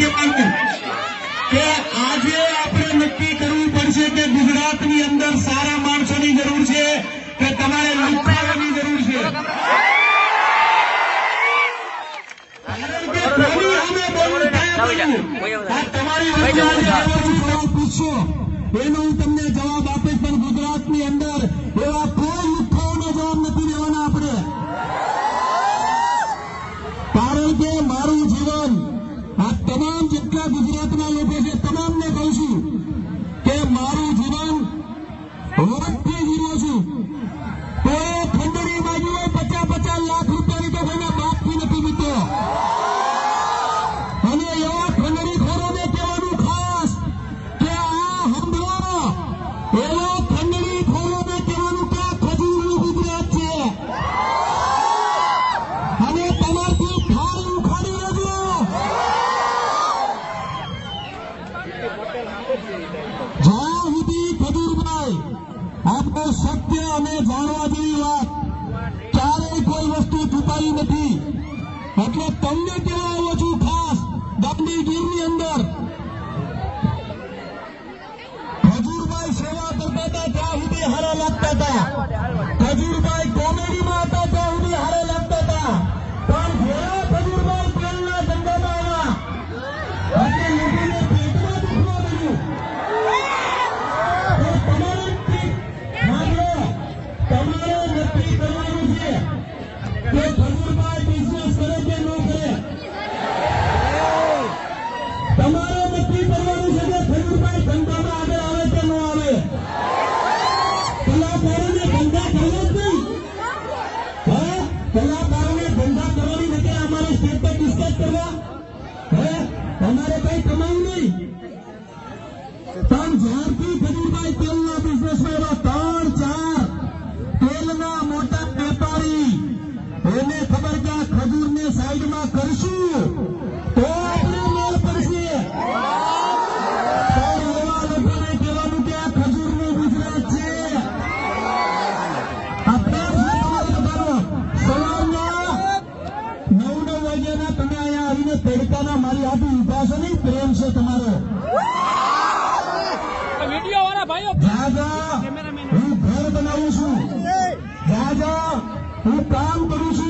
કહેવાનું કે આજે આપણે નક્કી કરવું પડશે કે ગુજરાતની અંદર સારા માણસોની જરૂર છે કે તમારે લુખાવાની જરૂર છે? કારણ કે કોની સામે બોલવું થાય પડ્યું. આ તમારી વચ્ચે આજે આવ્યો છું, સવાલ પૂછશો એનો હું તમને જવાબ આપીશ પણ ગુજરાતની અંદર એવા કોઈ લુખાઓનો જવાબ નથી દેવાના આપણે કારણ કે મારું જીવન આ ગુજરાતના લોકો છે તમામને કહું છું કે મારું જીવન જ્યાં સુધી ખજૂરભાઈ આપણે સત્ય અને જાણવા જેવી વાત. ક્યારેય કોઈ વસ્તુ છુપાઈ નથી. એટલે તમને કહેવા આવ્યો છું ખાસ દાંડીગીરની અંદર. ખજૂરભાઈ સેવા કરતા હતા, ત્યાં સુધી હારા લાગતા હતા. ખજૂરભાઈ કોમેડીમાં હતા, ત્યાં સુધી તો તમારે રાજા હું કામ કરું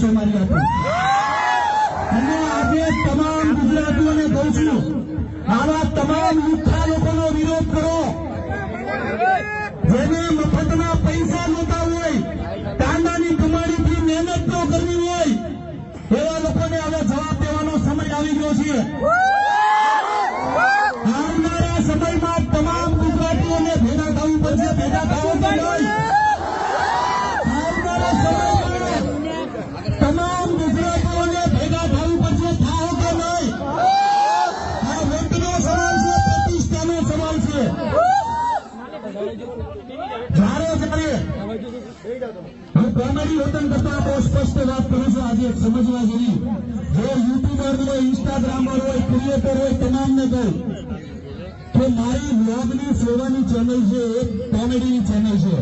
છો મારી હાથે અને આજે તમામ ગુજરાતીઓને કહું છું આવા તમામ લુખ્ખા લોકોનો વિરોધ કરો જેને મફતના પૈસા નહોતા હોય તાંડાની કમાણીથી મહેનત ન કરવી હોય એવા લોકોને હવે જવાબ દેવાનો સમય આવી ગયો છે આવનારા સમયમાં તમામ ગુજરાતીઓને ભેગા થવું પડશે ભેગા થવું તો સમજવા જેવી. જો યુટ્યુબર હોય ઇન્સ્ટાગ્રામર હોય ક્રિએટર હોય, તમામને કહું. કે મારી બ્લોગની સેવાની ચેનલ છે, એક કોમેડીની ચેનલ છે.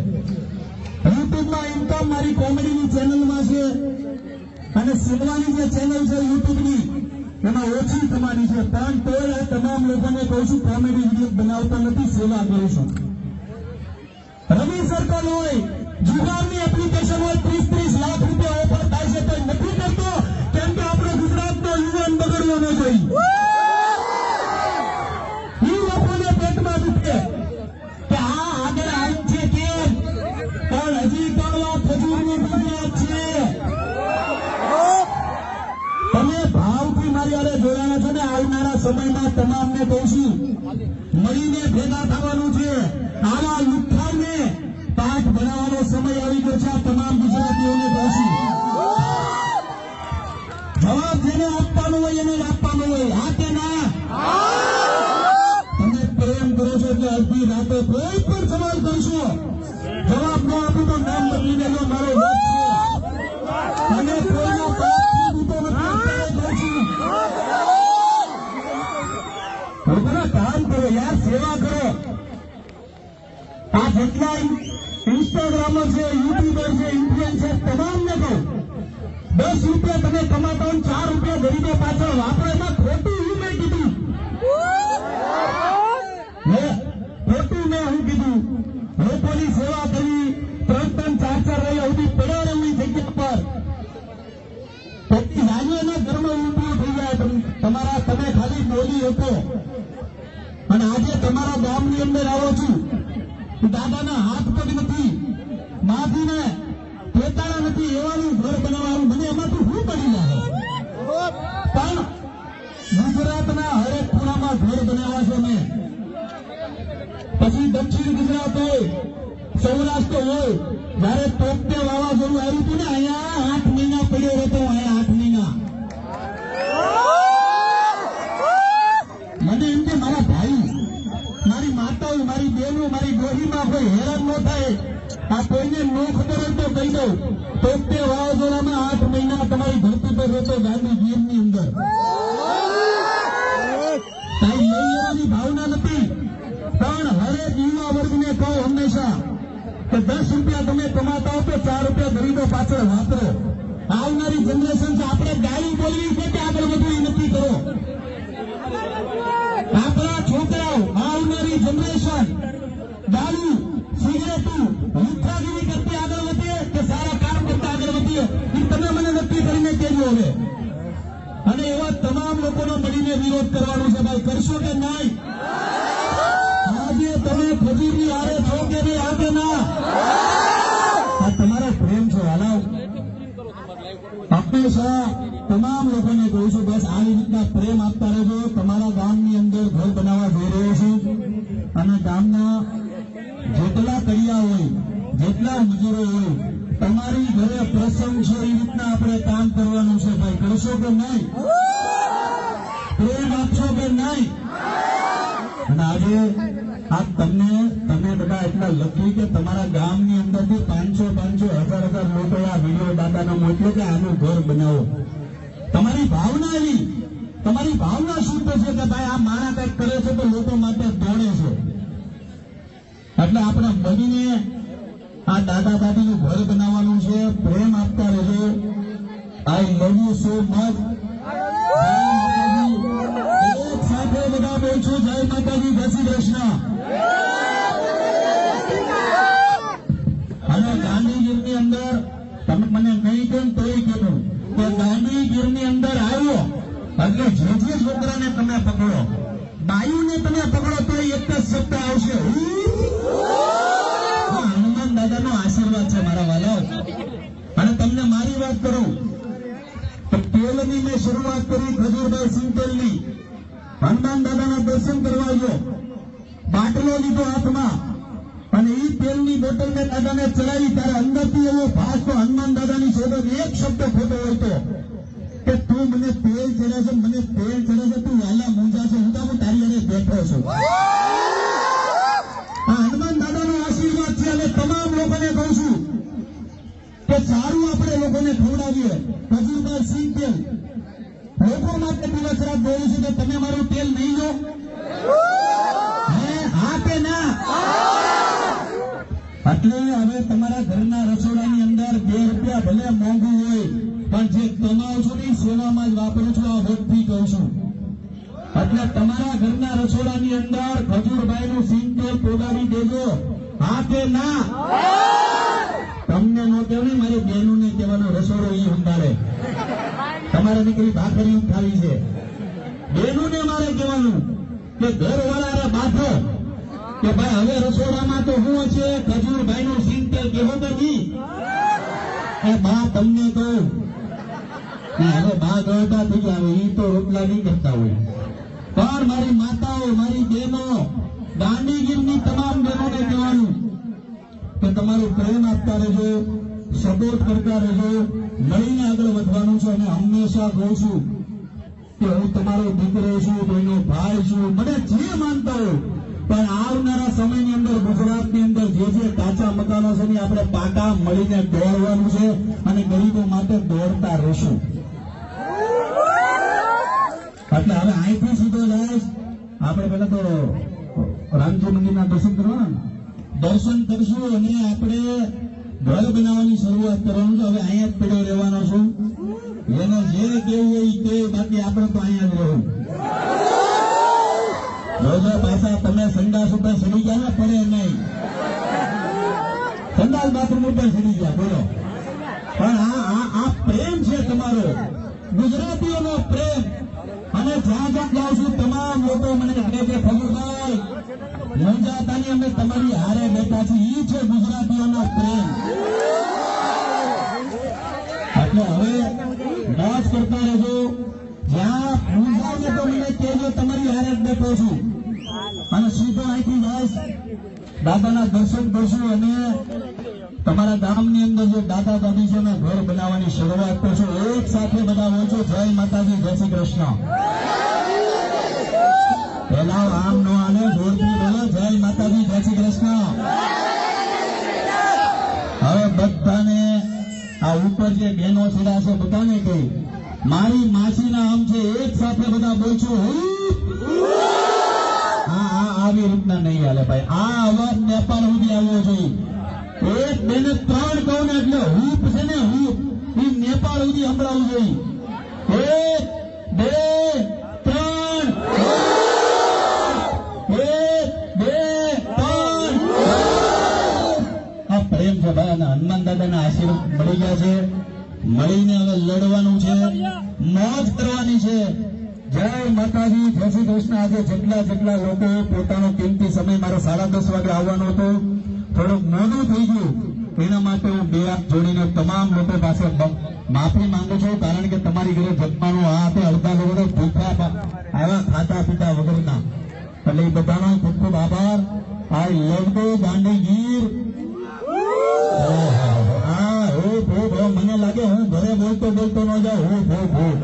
યુટ્યુબમાં ઇન્કમ મારી કોમેડીની ચેનલમાં છે. અને સેવાની જે ચેનલ છે યુટ્યુબની, એમાં ઓછી તમારી છે. પણ તોય તમામ લોકોને કહું છું, કોમેડી વીડિયો બનાવતા નથી, સેવા કરું છું. રવિ સર્કલ હોય જુગારની એપ્લિકેશન હોય ત્રીસ ત્રીસ લાખ રૂપિયા ઓફર થાય છે તો નથી કરતો. કેમ કે આપણો ગુજરાતનો યુવાન બગડવો ન જોઈએ તમે ભાવથી મારી હારે જોડાયા છો ને, આવનારા સમયમાં તમામને કહીશું મળીને ભેગા થવાનું છે. આવા લુપ્ત ભણાવવાનો સમય આવી ગયો છે તમામ ગુજરાતીઓને દોષી જવાબ જેને આપવાનો હોય એને આપવાનો હોય. હા કે ના? તમે પ્રેમ કરો છો એટલે અડધી રાતે કોઈ પણ સવાલ કરશો. જવાબ ન આપું તો નામ બદલી દેજો, મારો કામ કરો, યાર, સેવા કરો. આ જેટલા ઇન્સ્ટાગ્રામર છે, યુટ્યુબર છે, ઇન્ફ્લુએન્સર તમામને કહું. દસ રૂપિયા તમે કમાતા હોય, ચાર રૂપિયા ગરીબો પાછળ વાપરો એમાં ખોટું હું મેં કીધું. ખોટું મેં હું કીધું. લોકોની સેવા કરવી ત્રણ ત્રણ ચાર ચાર રહી સુધી પડ્યા રહેવી જગ્યા પર. પછી રાજ્યના ઘરમાં ઊંધું થઈ જાય તમારા તમે ખાલી બોલી હતો. અને આજે તમારા ગામની અંદર આવો છું. દાદાના હાથ પગ નથી માથીને પોતાના નથી એવાનું ઘર બનાવવાનું. મને એમાંથી શું પડી જાય પણ ગુજરાતના હરેક ખૂણામાં ઘર બનાવ્યા છે મેં પછી દક્ષિણ ગુજરાત હોય, સૌરાષ્ટ્ર હોય, જયારે તોપતે વાવાઝોડું આવ્યું હતું ને, અહીંયા આઠ મહિના પડ્યો હતો અહીંયા આઠ મહિના મને એમ કે મારા ભાઈ મારી માતાઓ મારી બહેનો મારી ડોહીમાં કોઈ હેરાન ન થાય. આ કોઈને ન ખબર હોય તો કહી દઉં. તોપતે વાવાઝોડામાં આઠ મહિના તમારી ધરતી પર રહેતો ગાંધી ગીરની અંદર. કાંઈ લઈ ભાવના નથી. પણ હરેક યુવા વર્ગને કહો હંમેશા કે દસ રૂપિયા તમે કમાતા હો તો ચાર રૂપિયા ગરીબો પાછળ વાપરો. આવનારી જનરેશન આપણે ગાયું બોલવી છે કે આગળ વધવું એ નક્કી કરો. કરીને હવે અને એવા તમામ લોકોનો મળીને વિરોધ કરવાનો છે, ભાઈ, કરશો કે નહીં? આજે તમે ખજૂરની હારે છો કે નહીં આજે ના? આ તમારો પ્રેમ છે હાલાવ હંમેશા તમામ લોકોને કહું છું, બસ આવી રીતના પ્રેમ આપતા રહેજો. તમારા ગામની અંદર ઘર બનાવવા જઈ રહ્યો છું. અને ગામના જેટલા કડિયા હોય, જેટલા મજૂરો હોય, તમારી ઘરે કરશો કે નહીં? પ્રેમ આપશો કે નહીં? અને આજે આ તમને તમે બધા એટલા લખી કે તમારા ગામની અંદરથી પાંચસો પાંચસો, હજાર હજાર લોકો આ વીડિયો દાદાને મોકલો કે આનું ઘર બનાવો. તમારી ભાવના એવી. તમારી ભાવના શુદ્ધ છે કે ભાઈ આ માણા કંઈક કરે છે તો લોકો માટે દોડે છે. એટલે આપણે બનીને આ દાદા દાદીનું ઘર બનાવવાનું છે. પ્રેમ આપતા રહેજો. આઈ love you so much. એક સાથે બધા બોલશું જય માતાજી જય શ્રી કૃષ્ણ અને ગાંધીગીરની અંદર, તમે મને નહીં કેમ તોય કીધું, કે ગાંધીગીરની અંદર આવ્યો, એટલે જે જે છોકરાને તમે પકડો, બાયુને તમે પકડો તો એક જ શબ્દ આવશે હનુમાન દાદાનો આશીર્વાદ છે મારા વાલાઓ અને તમને મારી વાત કરું તો તેલની મેં શરૂઆત કરી ખજૂરભાઈ હનુમાન દાદાના દર્શન કરવા ગયો બાટલો લીધો હાથમાં. અને એ તેલની બોટલ મેં દાદાને ચડાવી. ત્યારે અંદરથી એવો તો હનુમાન દાદાની શોધો એક શબ્દ ખોટો હતો કે તું મને તેલ ચડે છે, મને તેલ ચડે છે, તું વાલા મૂંઝા છે. હું તો તારી હારે બેઠો છું. હનુમાન દાદાનો આશીર્વાદ છે. અને તમામ લોકોને કહું છું કે સારું આપણે લોકોને ખવડાવીએ. ખજૂરભાઈ સિંહ લોકો માટે દિવસ રાત બોલું છું તો તમે મારું તેલ નહીં લો. હા કે ના. એટલે હવે તમારા ઘરના રસોડાની અંદર બે રૂપિયા ભલે મોંઘું હોય, પણ જે કમાવ છો ને સેવામાં જ વાપરું છું, આ વોટથી કહું છું. એટલે તમારા ઘરના રસોડાની અંદર ખજૂરભાઈનું સિંગ તેલ પોગાડી દેજો. હા કે ના. તમને નો કહેવું ને, મારી બહેનોને કહેવાનો રસોડો એ સંભાળે. તમારે દીકરી ભાખરી ખાવી છે. બહેનોને મારે કહેવાનું કે ઘર વાળા કે ભાઈ, હવે રસોડામાં તો હું છે ખજૂરભાઈ નું સિંગ કેવો નથી એ બા, તમને કહું. હવે બા ગળતા થઈ ગયા એ તો રોટલા નહીં કરતા હોય. પણ મારી માતાઓ, મારી બહેનો ગાંધીગીરની તમામ બહેનોને કહેવાનું કે તમારું પ્રેમ આપતા રહેજો, સપોર્ટ કરતા રહેજો. મળીને આગળ વધવાનું છે અને હંમેશા કહું છું કે હું તમારો દીકરો છું, કોઈનો ભાઈ છું, મને જે માનતા હોય, પણ આવનારા સમયની અંદર, ગુજરાતની અંદર જે જે કાચા મકાનો છે આપણે પાટા મળીને દોડવાનું છે અને ગરીબો માટે દોડતા રહેશું. એટલે હવે અહીંથી સીધો જાય. આપણે પહેલા તો રામજી મંદિરના દર્શન કરવાના દર્શન કરશું અને આપણે ઘર બનાવવાની શરૂઆત કરવાનું છે. હવે અહીંયા જ પડ્યો રહેવાનો છું. એને જે કેવું હોય તે બાકી આપણે તો અહીંયા જ રહેવું જોજો પાછા તમે સંડાસ ઉપર સડી ગયા ને, પડે નહીં. સંડાસ બાથરૂમ ઉપર સડી ગયા, બોલો. પણ આ આ પ્રેમ છે તમારો. ગુજરાતીઓનો પ્રેમ. અને જ્યાં જ્યાં જાઉં છું, તમામ લોકો મને કહે છે ફગુભાઈ મંજાતાની અમે તમારી હારે બેઠા છીએ એ છે ગુજરાતીઓનો પ્રેમ. એટલે હવે મોજ કરતા રહેજો. જ્યાં મૂંઝાય તો મને કહેજો, તમારી હારે જ બેઠો છું. અને સીધો અહીંથી બસ દાદાના દર્શન કરશું અને તમારા ગામની અંદર જે દાદા દાદી છે ઘર બનાવવાની શરૂઆત કરશો. એક સાથે બધા છો જય માતાજી, જય શ્રી કૃષ્ણ. પેલા આમ નો આમ છે, એક સાથે બધા બોલશો હું આ આવી રીતના નહીં હાલે ભાઈ. આ અવાજ નેપાળ સુધી આવવો જોઈએ એક, બે ને ત્રણ કહું ને એટલે હૂપ છે ને હૂપ એ નેપાળ સુધી સંભળાવવું જોઈએ. એક, બે ત્રણ એક બે ત્રણ આ અને હનુમાન દાદાના આશીર્વાદ મળી ગયા છે. મળીને હવે લડવાનું છે. મોજ કરવાની છે. જય માતાજી. જય શ્રી કૃષ્ણ. આજે જેટલા જેટલા લોકો પોતાનો કિંમતી સમય મારો સાડા દસ વાગે આવવાનો હતો. થોડુંક મોડું થઈ ગયું. એના માટે હું બે હાથ જોડીને તમામ લોકો પાસે માફી માંગુ છું, કારણ કે તમારી ઘરે જમવાનું આ તે અડધા લોકો ભૂખ્યા આવ્યા ખાતા પીતા વગરના. એટલે એ બધાનો ખૂબ ખૂબ આભાર. આ લડતો યુ um, um, um.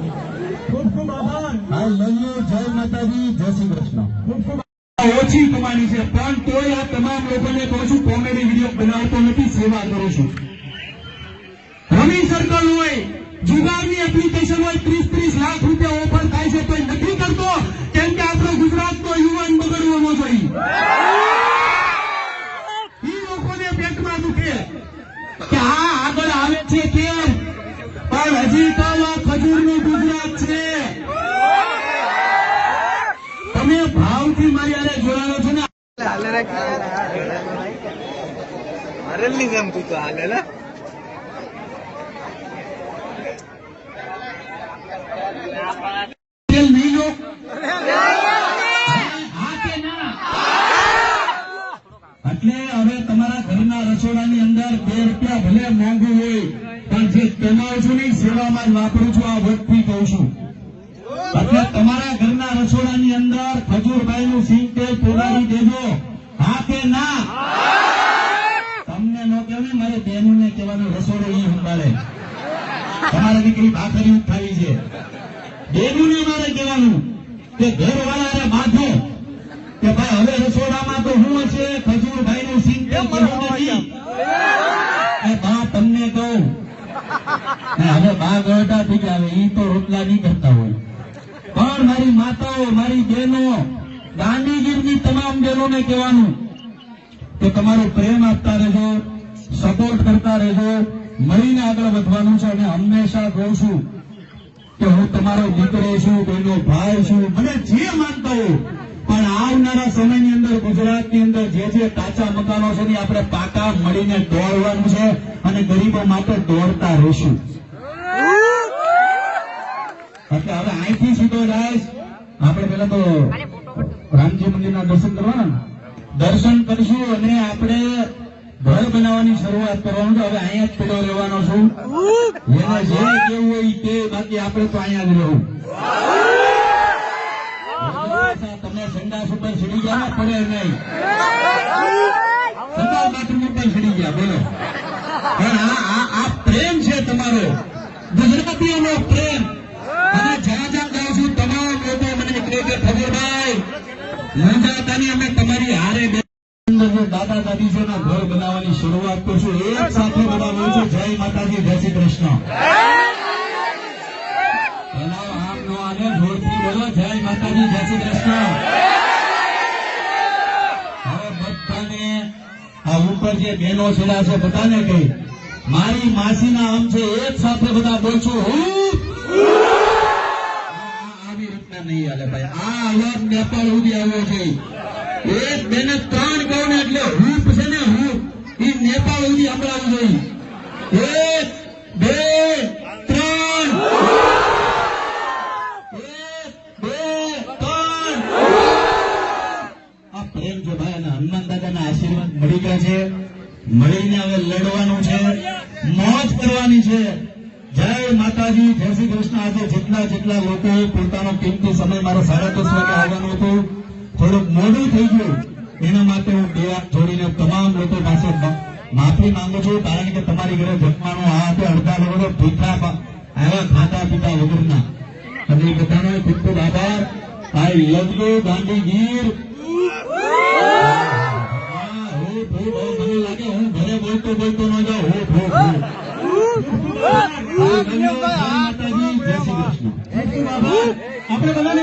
ની તો હાલે ના? એટલે હવે અંદર બે રૂપિયા ભલે મોંઘું હોય, પણ જે કમાઉં છું ને સેવામાં જ વાપરું છું, આ વખતથી કહું છું. એટલે તમારા ઘરના રસોડાની અંદર ખજૂરભાઈ નું સિંગ તેલ પોગાડી દેજો. હા કે ના? ન ને મારે બહેનું ને કહેવાનું રસોડું ઈ સંભાળે. તમારે દીકરી ભાખરી ખાવી છે. બેનુને મારે કહેવાનું કે ઘરવાળાને બાંધો કે ભાઈ હવે રસોડામાં તો હું હશે ખજૂરભાઈ નું સિંગ નથી. બા તમને કહું. હવે બા ગળતા થઈ ગયા એ તો રોટલા નહીં કરતા હોય. પણ મારી માતાઓ મારી બહેનો ગાંધીગીરની તમામ બહેનોને કહેવાનું કે તમારો પ્રેમ આપતા રહેજો. સપોર્ટ કરતા રહેજો. મળીને આગળ વધવાનું છે અને હંમેશા કહું છું કે હું તમારો દીકરો છું કોઈનો ભાઈ છું. મને જે માનતો હોઉં પણ આવનારા સમયની અંદર, ગુજરાતની અંદર જે જે કાચા મકાનો છે ને આપણે પાકા મળીને દોડવાનું છે અને ગરીબો માટે દોડતા રહીશું. એટલે હવે અહીંથી સીધો જાય. આપણે પેલા તો રામજી મંદિરના દર્શન કરવાના દર્શન કરશું અને આપણે ઘર બનાવવાની શરૂઆત કરવાનું હવે અહીંયા જ પેલો રહેવાનો છું. એને જે કેવું હોય તે બાકી આપણે તો અહીંયા જ રહેવું. તમે સંડાસ ઉપર ચડી ગયા પડે નહીં. સંડાસ બાથરૂમ ઉપર ચડી ગયા બોલો. પણ આ આ આમ છેડા છે, બધાને કહી. મારી માસીના આમ છે, એક સાથે બધા બોલશું. હું? આવી રીતના નહીં હાલે ભાઈ. આ અવાજ નેપાળ સુધી આવ્યો છે. એક બેને ત્રણ કહું ને એટલે હૂપ છે ને હૂપ એ નેપાળ સુધી સંભળાવવું જોઈએ. એક બે ત્રણ એક બે ત્રણ આ પ્રેમ છે ભાઈ અને હનુમાન દાદાના આશીર્વાદ છે મળીને હવે લડવાનું છે મોજ કરવાની છે. જય માતાજી, જય શ્રી કૃષ્ણ. આજે જેટલા જેટલા લોકો પોતાનો કિંમતી સમય મારો સાડા દસ વાગે આવવાનું હતું, થોડુંક મોડું થઈ ગયું. એના માટે હું બે હાથ જોડીને તમામ લોકો પાસે માફી માંગુ છું, કારણ કે તમારી ઘરે જમવાનું આ તે અડધા લોકો ભૂખા આવ્યા ખાતા પીતા વગરના. અને બધાનો ખૂબ ખૂબ આભાર. આઈ લવ યુ ગાંધીગીર મને લાગે હું ઘરે બોલતો બોલતો ન જાઉં હો, કૃષ્ણ આપણે બધાને